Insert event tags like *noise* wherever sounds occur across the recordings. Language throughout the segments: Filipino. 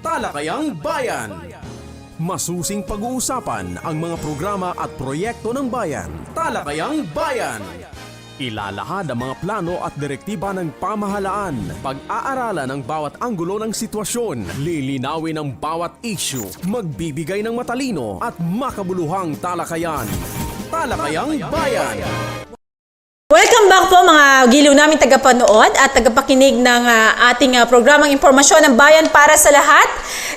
Talakayang Bayan. Masusing pag-uusapan ang mga programa at proyekto ng bayan. Talakayang Bayan. Ilalahad ang mga plano at direktiba ng pamahalaan. Pag-aaralan ang bawat anggulo ng sitwasyon. Lilinawin ang bawat issue. Magbibigay ng matalino at makabuluhang talakayan. Talakayang Bayan. Welcome back po mga giliw namin tagapanood at tagapakinig ng ah, ating ah, programang Impormasyon ng Bayan para sa lahat.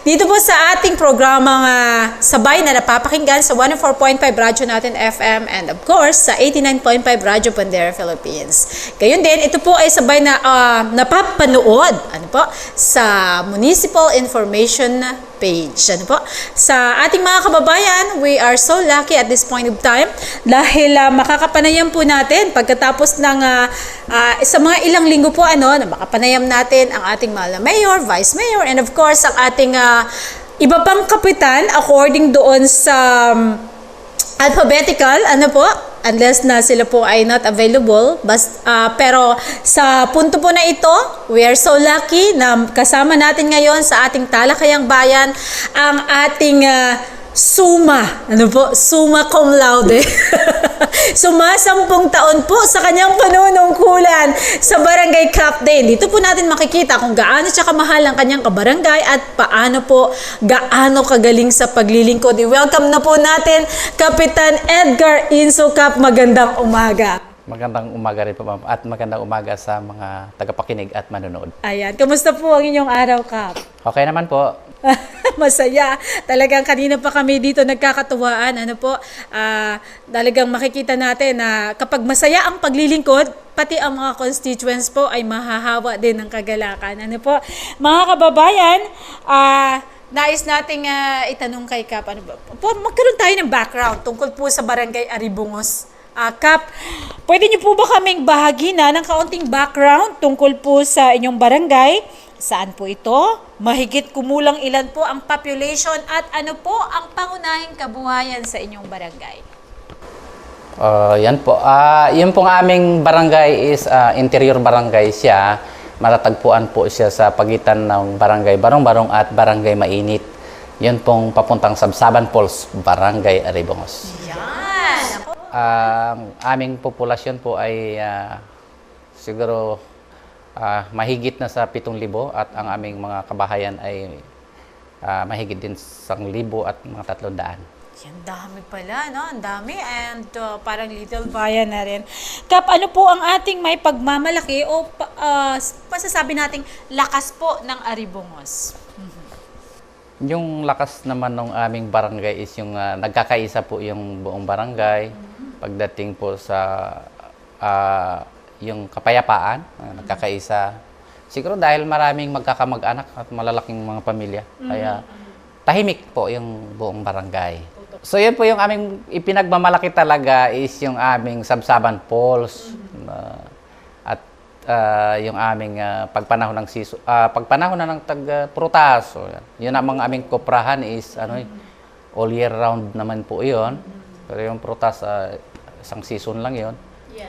Dito po sa ating programang ah, Sabay na napapakinggan sa 104.5 Radyo natin FM and of course sa 89.5 Radyo Pandera Philippines. Gayun din, ito po ay sabay na ah, napapanood ano po, sa Municipal Information page. Ano po? Sa ating mga kababayan, we are so lucky at this point of time dahil ah, makakapanayam po natin pagkatapos ng ah, ah, sa mga ilang linggo po ano, na makapanayam natin ang ating mahal mayor, vice mayor, and of course ang ating ah, iba pang kapitan according doon sa um, alphabetical, ano po, unless na sila po ay not available. Bas, ah, pero sa punto po na ito, we are so lucky na kasama natin ngayon sa ating talakayang bayan ang ating ah, Suma, ano po, Suma cum laude. *laughs* Sumasampung taon po sa kanyang panunungkulan sa Barangay Captain. Dito po natin makikita kung gaano siya kamahal ang kanyang kabarangay at paano po gaano kagaling sa paglilingkod. I-welcome na po natin Kapitan Edgar Insukap. Magandang umaga. Magandang umaga rin po ma'am at magandang umaga sa mga tagapakinig at manonood. Ayan, kamusta po ang inyong araw, Kap? Okay naman po. *laughs* *laughs* Masaya. Talagang kanina pa kami dito nagkakatuwaan. Ano po, ah, talagang makikita natin na kapag masaya ang paglilingkod, pati ang mga constituents po ay mahahawa din ng kagalakan. Ano po, mga kababayan, ah, nais nating ah, itanong kay Kap, ano ba, po, magkaroon tayo ng background tungkol po sa Barangay Aribungos. Ah, Kap, pwede niyo po ba kaming bahagi na ng kaunting background tungkol po sa inyong barangay? Saan po ito? Mahigit kumulang ilan po ang population at ano po ang pangunahing kabuhayan sa inyong barangay? Uh, yan po. Ah, yun pong aming barangay is ah, interior barangay siya. Matatagpuan po siya sa pagitan ng barangay Barong-Barong at barangay Mainit. Yun pong papuntang Sabsaban Falls, barangay Aribongos. Yan! Ang aming populasyon po ay ah, siguro ah, mahigit na sa 7,000 at ang aming mga kabahayan ay ah, mahigit din sa 1,000 at mga 300. Yan, dami pala, no? Ang dami and uh, parang little bayan na rin. Kap, ano po ang ating may pagmamalaki o pa- uh, masasabi nating lakas po ng Aribongos? Yung lakas naman ng aming barangay is yung ah, nagkakaisa po yung buong barangay. Pagdating po sa ah, yung kapayapaan, ah, nagkakaisa. Siguro dahil maraming magkakamag-anak at malalaking mga pamilya. Kaya tahimik po yung buong barangay. So yun po yung aming ipinagmamalaki talaga is yung aming Sabsaban Falls. Ah, at ah, yung aming ah, pagpanahon ng siso, ah, pagpanahon na ng tag ah, prutas. So, yun ang mga aming koprahan is ano eh, all year round naman po yun. Pero yung prutas ah, isang season lang yun.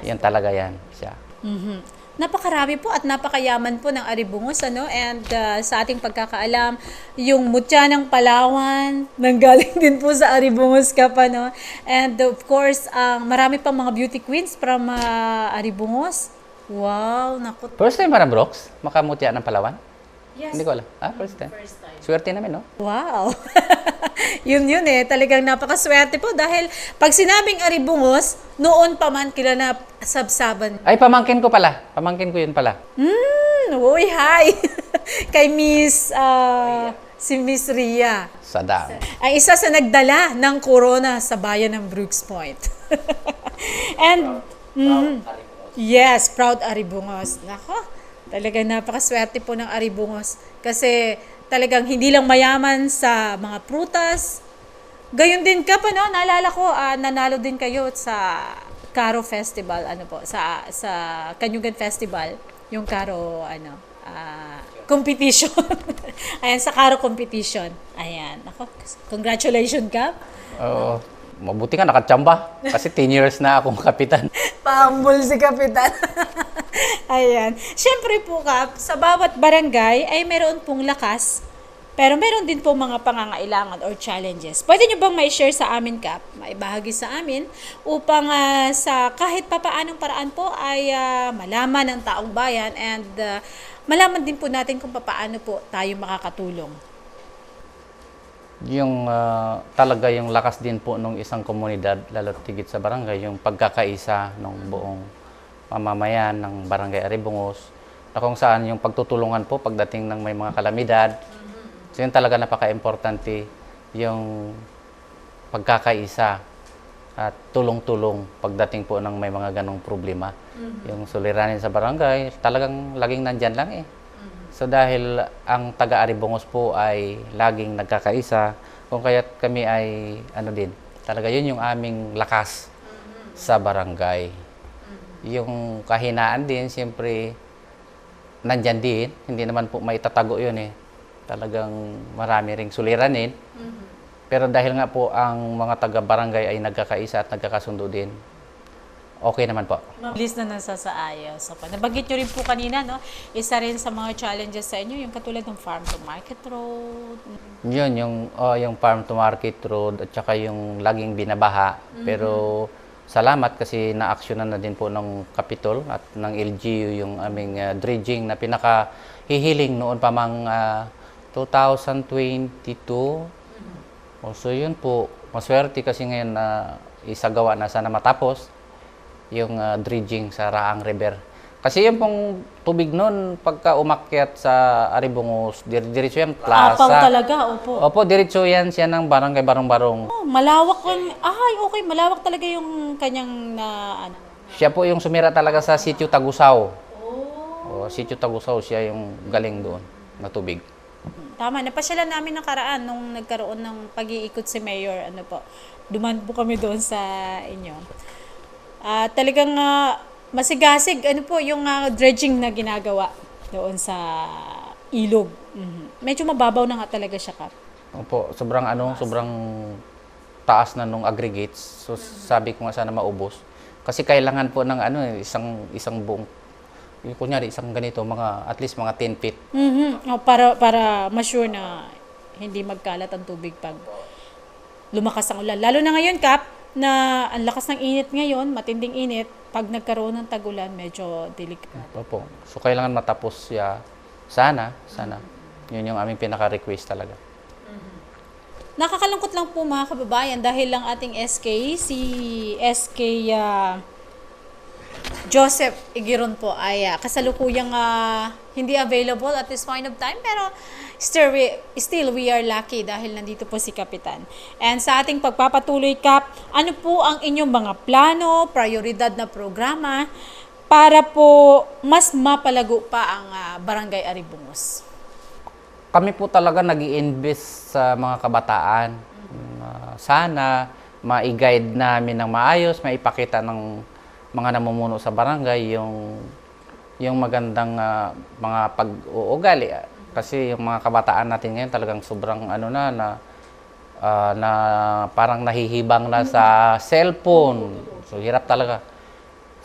Yan talaga yan siya. Mhm. Napakarami po at napakayaman po ng Aribungos ano and uh, sa ating pagkakaalam yung mutya ng Palawan *laughs* nanggaling din po sa Aribungos ka pa no and of course ang marami pang mga beauty queens from uh, Aribungos wow naku First time Madam Brooks, makamutya ng Palawan? yes Hindi ko alam. Ah, first time. Swerte namin, no? wow *laughs* yun yun eh talagang napakaswerte po dahil pag sinabing Aribungos noon pa man kilala sabsaban Ay, pamangkin ko pala. Pamangkin ko yun pala. Hmm, uy, hi. *laughs* Kay Miss, ah, si Miss Ria. Sadam. Ang isa sa nagdala ng corona sa bayan ng Brooks Point. *laughs* And, mhm. yes, proud Aribungos. Nako, talagang napakaswerte po ng Aribungos. Kasi talagang hindi lang mayaman sa mga prutas. Gayon din ka pa, no? Naalala ko, ah, nanalo din kayo sa Caro Festival, ano po, sa sa Kanyugan Festival, yung Caro, ano, ah, competition. *laughs* Ayan, sa Caro competition. Ayan, ako, congratulations ka. Oo. mabuti nga nakachamba. Kasi 10 years na akong kapitan. *laughs* Pambul si Kapitan. *laughs* Ayan. Siyempre po, Kap, sa bawat barangay ay meron pong lakas Pero meron din po mga pangangailangan or challenges. Pwede nyo bang mai-share sa amin, Kap? Maibahagi sa amin upang ah, sa kahit papaanong paraan po ay ah, malaman ng taong bayan and ah, malaman din po natin kung papaano po tayo makakatulong. Yung ah, talaga yung lakas din po ng isang komunidad, lalo tigit sa barangay, yung pagkakaisa ng buong pamamayan ng barangay Aribungos, na kung saan yung pagtutulungan po pagdating ng may mga kalamidad. So yun talaga napaka-importante yung pagkakaisa at tulong-tulong pagdating po ng may mga ganong problema. Yung suliranin sa barangay, talagang laging nandyan lang eh. So dahil ang taga-Aribungos po ay laging nagkakaisa, kung kaya't kami ay ano din, talaga yun yung aming lakas sa barangay. Yung kahinaan din, siyempre, nandyan din. Hindi naman po maitatago yun eh. Talagang marami ring suliranin. Pero dahil nga po ang mga taga-barangay ay nagkakaisa at nagkakasundo din, okay naman po. Mabilis na nasasaayos. So, nabanggit nyo rin po kanina, no? Isa rin sa mga challenges sa inyo, yung katulad ng farm to market road. Yun, yung, oh, yung farm to market road at saka yung laging binabaha. Pero salamat kasi na-actionan na din po ng Capitol at ng LGU yung aming ah, dredging na pinaka hihiling noon pa mang ah, 2022. O, so yun po, maswerte kasi ngayon na isagawa na sana matapos yung ah, dredging sa Raang River. Kasi yung pong tubig noon, pagka umakyat sa Aribungos, dir diretso yan, plaza. Apaw talaga, opo. Opo, diretso yan siya ng barangay Barong-Barong. Oh, malawak ang, ay, okay, malawak talaga yung kanyang na, ano. Siya po yung sumira talaga sa sitio Tagusaw. Oh. sitio Tagusaw, siya yung galing doon na tubig. Tama, napasyalan namin nakaraan nung nagkaroon ng pag-iikot si Mayor, ano po, duman po kami doon sa inyo. Ah, talagang ah, masigasig, ano po, yung ah, dredging na ginagawa doon sa ilog. Mhm. Medyo mababaw na nga talaga siya, Kap. Opo, sobrang ano, sobrang taas na nung aggregates. So sabi ko nga sana maubos. Kasi kailangan po ng ano, eh, isang isang buong yung kunyari isang ganito, mga at least mga 10 feet. Mhm. Oh, para para ma-sure na hindi magkalat ang tubig pag lumakas ang ulan. Lalo na ngayon, Kap, na ang lakas ng init ngayon, matinding init, pag nagkaroon ng tag-ulan, medyo delikado. Opo. So kailangan matapos siya sana, sana. Yun yung aming pinaka-request talaga. Nakakalungkot lang po mga kababayan dahil lang ating SK, si SK ah, Joseph Igiron po ay ah, kasalukuyang ah, hindi available at this point of time pero still we, still we are lucky dahil nandito po si Kapitan. And sa ating pagpapatuloy Kap, ano po ang inyong mga plano, prioridad na programa para po mas mapalago pa ang ah, Barangay Aribungos? kami po talaga nag invest sa mga kabataan. Na sana ma-guide namin ng maayos, maipakita ng mga namumuno sa barangay yung yung magandang ah, mga pag-uugali. Kasi yung mga kabataan natin ngayon talagang sobrang ano na na ah, na parang nahihibang na sa cellphone. So hirap talaga.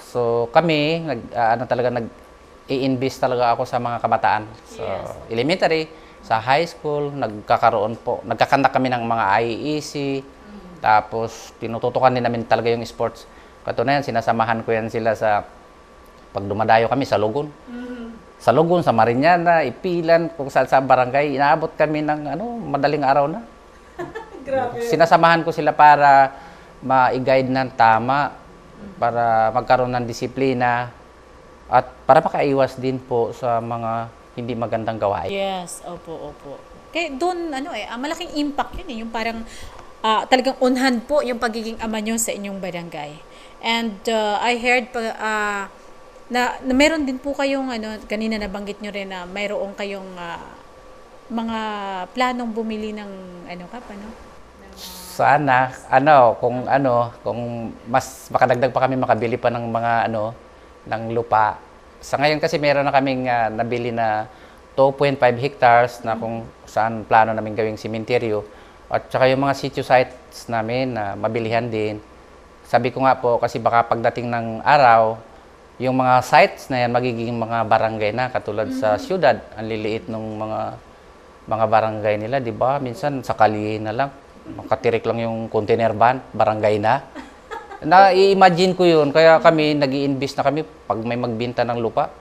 So kami nag ah, ano talaga nag i-invest talaga ako sa mga kabataan. So elementary, sa high school, nagkakaroon po, nagkakanta kami ng mga IEC. Tapos tinututukan din namin talaga yung sports. Katunayan, sinasamahan ko yan sila sa pag dumadayo kami sa Lugon. Sa Lugon, sa Mariñana, Ipilan, kung saan sa barangay, inaabot kami ng ano, madaling araw na. *laughs* Sinasamahan ko sila para ma-guide ng tama, para magkaroon ng disiplina, at para makaiwas din po sa mga hindi magandang gawain. Yes, opo, opo. Kaya doon, ano eh, malaking impact yun eh, yung parang ah, talagang unhan po yung pagiging ama nyo sa inyong barangay. And uh, I heard pa, ah, na, na meron din po kayong, ano, kanina nabanggit nyo rin na mayroong kayong ah, mga planong bumili ng, ano ka pa, no? Sana, ano, kung ano, kung mas makadagdag pa kami makabili pa ng mga ano, ng lupa. Sa ngayon kasi meron na kaming ah, nabili na 2.5 hectares na kung saan plano namin gawing simenteryo. At saka yung mga sitio sites namin na mabilihan din. Sabi ko nga po, kasi baka pagdating ng araw, yung mga sites na yan magiging mga barangay na katulad sa syudad. Ang liliit ng mga mga barangay nila, di ba? Minsan sa kalihin na lang, makatirik lang yung container van, barangay na. *laughs* Na-imagine ko yun, kaya kami nag invest na kami pag may magbinta ng lupa.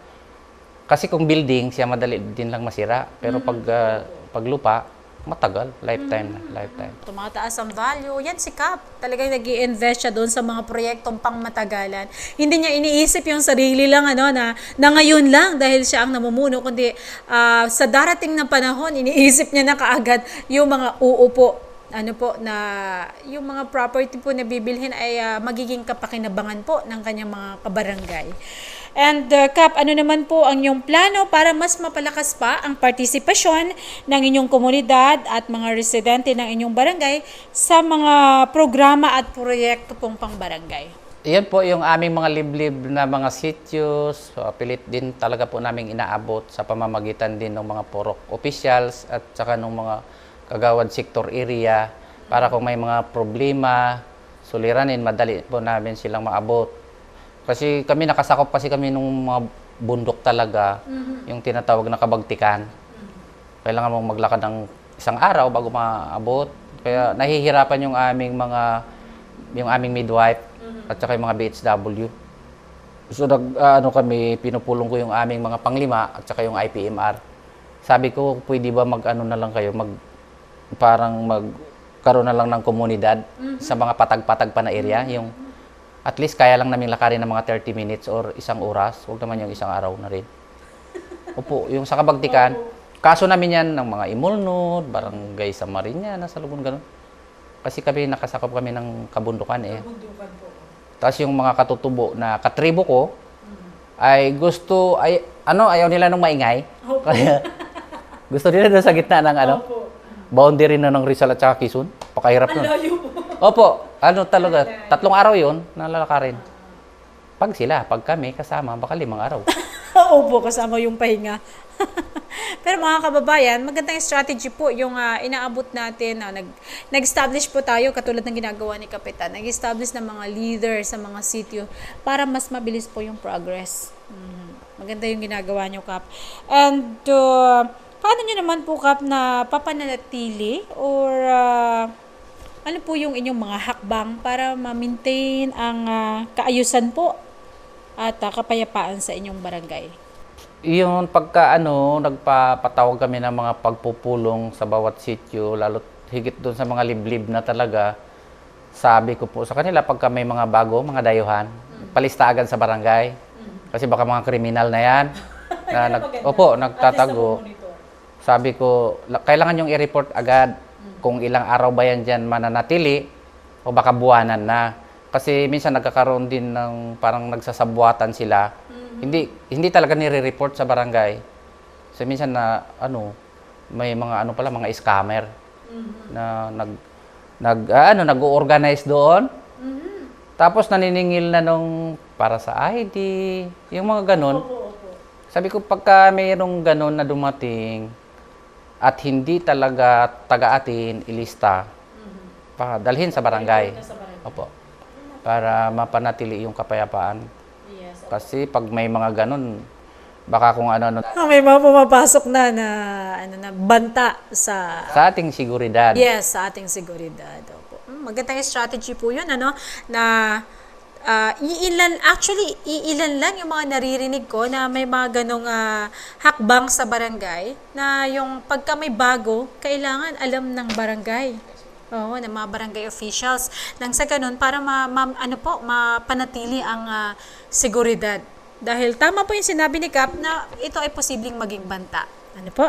Kasi kung building, siya madali din lang masira. Pero pag, ah, pag lupa, matagal, lifetime na, lifetime. tumataas ang value. Yan si Cap. Talagang nag invest siya doon sa mga proyektong pangmatagalan. Hindi niya iniisip yung sarili lang ano na, na ngayon lang dahil siya ang namumuno kundi ah, sa darating na panahon iniisip niya na kaagad yung mga uupo ano po na yung mga property po na bibilhin ay ah, magiging kapakinabangan po ng kanyang mga kabarangay. And uh, Kap, ano naman po ang inyong plano para mas mapalakas pa ang partisipasyon ng inyong komunidad at mga residente ng inyong barangay sa mga programa at proyekto pong pangbarangay? Iyan po yung aming mga liblib na mga sitios. So, pilit din talaga po namin inaabot sa pamamagitan din ng mga porok officials at saka ng mga kagawad sector area para kung may mga problema, suliranin, madali po namin silang maabot. Kasi kami nakasakop kasi kami nung mga bundok talaga, yung tinatawag na kabagtikan. Kailangan mong maglakad ng isang araw bago maabot. Kaya nahihirapan yung aming mga yung aming midwife at saka yung mga BHW. So nag ah, ano kami pinupulong ko yung aming mga panglima at saka yung IPMR. Sabi ko, pwede ba mag-ano na lang kayo, mag parang magkaroon na lang ng komunidad sa mga patag-patag pa na area, yung at least kaya lang namin lakarin ng mga 30 minutes or isang oras, huwag naman yung isang araw na rin. Opo, yung sa kabagtikan, kaso namin yan ng mga Imulnod, Barangay Samariña, nasa Lubon, ganun. Kasi kami, nakasakop kami ng kabundukan eh. Tapos yung mga katutubo na katribo ko, ay gusto, ay, ano, ayaw nila nung maingay. Kaya, *laughs* gusto nila doon sa gitna ng ano, boundary na ng Rizal at saka Quezon. Pakahirap nun. Opo, ano talaga, tatlong araw yon nalalakarin. Pag sila, pag kami kasama, baka limang araw. *laughs* Opo, kasama yung pahinga. *laughs* Pero mga kababayan, magandang strategy po yung ah, inaabot natin. na nag, nag-establish po tayo, katulad ng ginagawa ni Kapitan, nag-establish ng mga leader sa mga sitio para mas mabilis po yung progress. Mhm. Maganda yung ginagawa nyo, Kap. And uh, paano nyo naman po, Kap, na papanatili or ah, ano po yung inyong mga hakbang para ma-maintain ang ah, kaayusan po at ah, kapayapaan sa inyong barangay? Yun, pagka ano, nagpapatawag kami ng mga pagpupulong sa bawat sityo, lalo higit doon sa mga liblib na talaga, sabi ko po sa kanila, pagka may mga bago, mga dayuhan, palista agad sa barangay. Kasi baka mga kriminal na yan. *laughs* na nag, opo, nagtatago. Sabi ko, la- kailangan yung i-report agad kung ilang araw ba yan dyan mananatili o baka buwanan na. Kasi minsan nagkakaroon din ng parang nagsasabuatan sila. Hindi hindi talaga nire-report sa barangay. So minsan na ano, may mga ano pala mga scammer na nag nag ah, ano nag-organize doon. Tapos naniningil na nung para sa ID, yung mga ganun. Sabi ko pagka mayroong ganun na dumating at hindi talaga taga-atin ilista, pa dalhin sa barangay. Opo. Para mapanatili yung kapayapaan. Kasi pag may mga ganun, baka kung ano-ano Ah, may mga pumapasok na na ano na banta sa sa ating seguridad. yes sa ating seguridad. Opo. Mm, Magandang strategy po 'yun ano na ah, iilan actually iilan lang yung mga naririnig ko na may mga ganong ah, hakbang sa barangay na yung pagka may bago kailangan alam ng barangay. Oo, ng mga barangay officials. Nang sa ganun, para ma, ma- ano po, mapanatili ang ah, seguridad. Dahil tama po yung sinabi ni Kap na ito ay posibleng maging banta. Ano po?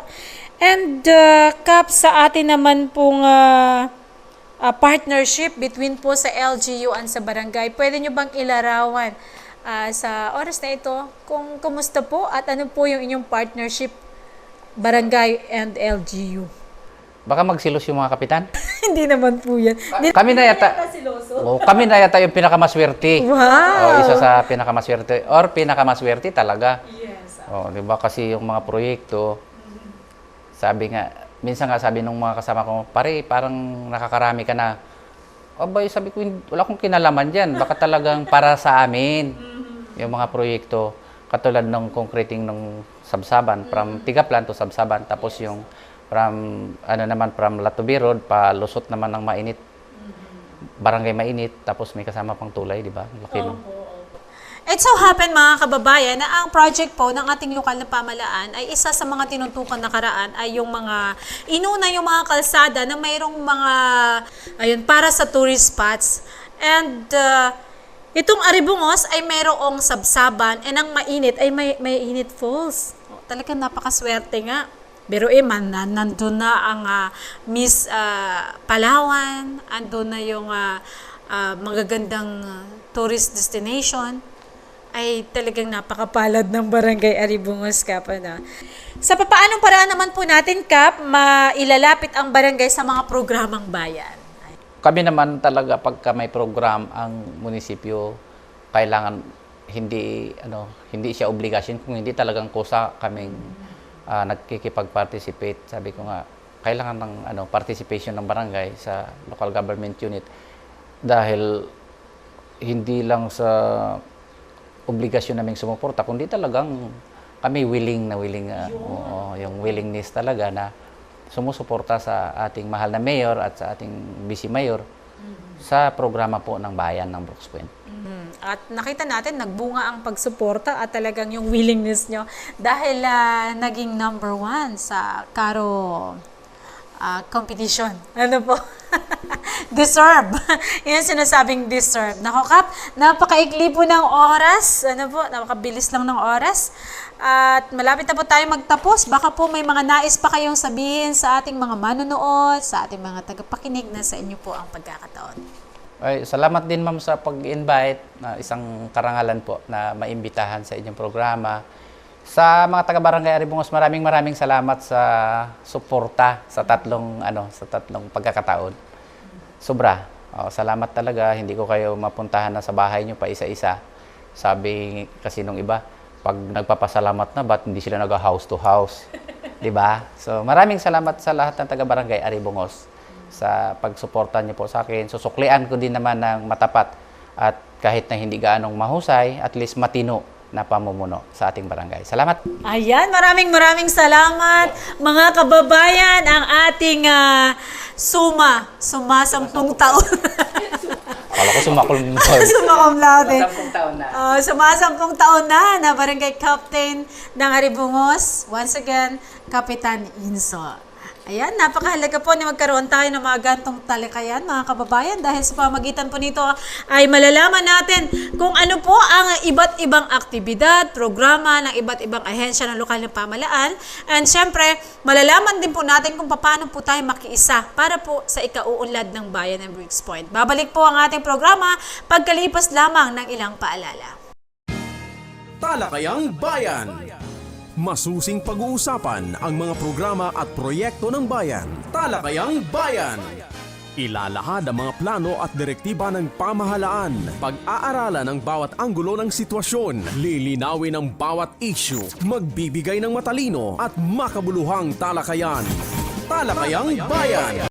And uh, Kap, sa atin naman pong ah, ah, partnership between po sa LGU and sa barangay, pwede nyo bang ilarawan ah, sa oras na ito kung kumusta po at ano po yung inyong partnership barangay and LGU? Baka magsilos yung mga kapitan. *laughs* Hindi naman po yan. Hindi Kami na yata. Oh, kami na yata yung pinakamaswerte. Wow! Oh, isa sa pinakamaswerte or pinakamaswerte talaga. Yes. Oh, 'di ba kasi yung mga proyekto sabi nga minsan nga sabi nung mga kasama ko, pare, parang nakakarami ka na. Abay, sabi ko, "Hindi- wala akong kinalaman diyan. Baka talagang para sa amin yung mga proyekto katulad ng concreting ng Sabsaban from Tigaplan to Sabsaban tapos yung From, ano naman, from Latubi Road, palusot naman ng mainit. Barangay mainit, tapos may kasama pang tulay, di ba? Laki nun. It so happen mga kababayan na ang project po ng ating lokal na pamalaan ay isa sa mga tinutukan nakaraan ay yung mga inuna yung mga kalsada na mayroong mga ayun para sa tourist spots and uh, itong Aribungos ay mayroong sabsaban and ang mainit ay may mainit falls. Oh, Talagang napakaswerte nga. Pero eh, man, na, nandun na ang ah, Miss ah, Palawan, andun na yung ah, ah, magagandang ah, tourist destination ay talagang napakapalad ng barangay Aribungos Kap. Ano? Sa papaanong paraan naman po natin, Kap, mailalapit ang barangay sa mga programang bayan? Kami naman talaga pagka may program ang munisipyo, kailangan hindi ano hindi siya obligasyon kung hindi talagang kusa kaming ah, nagkikipag-participate. Sabi ko nga kailangan ng ano participation ng barangay sa local government unit dahil hindi lang sa obligasyon naming sumuporta kundi talagang kami willing na willing ah, oo, yung willingness talaga na sumusuporta sa ating mahal na mayor at sa ating vice mayor sa programa po ng bayan ng Brooks Point. Mhm. At nakita natin, nagbunga ang pagsuporta at talagang yung willingness nyo dahil ah, naging number one sa Karo ah, competition. Ano po? *laughs* deserve. *laughs* Yan sinasabing deserve. Nako Kap, napakaikli po ng oras. Ano po, napakabilis lang ng oras. At malapit na po tayo magtapos. Baka po may mga nais pa kayong sabihin sa ating mga manonood, sa ating mga tagapakinig na sa inyo po ang pagkakataon. Ay, salamat din ma'am sa pag-invite na isang karangalan po na maimbitahan sa inyong programa. Sa mga taga-barangay Aribungos, maraming maraming salamat sa suporta sa tatlong ano, sa tatlong pagkakataon. Sobra. Oh, salamat talaga. Hindi ko kayo mapuntahan na sa bahay nyo pa isa-isa. Sabi kasi nung iba, pag nagpapasalamat na, ba't hindi sila nag-house to house? *laughs* 'Di ba? So, maraming salamat sa lahat ng taga-barangay Aribungos sa pagsuporta niyo po sa akin. Susuklian ko din naman ng matapat at kahit na hindi gaanong mahusay, at least matino na pamumuno sa ating barangay. Salamat! Ayan, maraming maraming salamat mga kababayan ang ating ah, suma, sumasampung taon. *laughs* Akala ko sumakol *laughs* mo. Sumakom laude. Sampung taon na. Uh, sumasampung taon na na barangay captain ng Aribungos. Once again, Kapitan Inso. Ayan, napakahalaga po na magkaroon tayo ng mga gantong talakayan, mga kababayan, dahil sa pamagitan po nito ay malalaman natin kung ano po ang iba't ibang aktibidad, programa ng iba't ibang ahensya ng lokal na pamalaan. And syempre, malalaman din po natin kung paano po tayo makiisa para po sa ikauunlad ng bayan ng Briggs Point. Babalik po ang ating programa pagkalipas lamang ng ilang paalala. Talakayang Bayan. Masusing pag-uusapan ang mga programa at proyekto ng bayan. Talakayang Bayan. Ilalahad ang mga plano at direktiba ng pamahalaan. Pag-aaralan ang bawat anggulo ng sitwasyon. Lilinawin ang bawat issue. Magbibigay ng matalino at makabuluhang talakayan. Talakayang Bayan.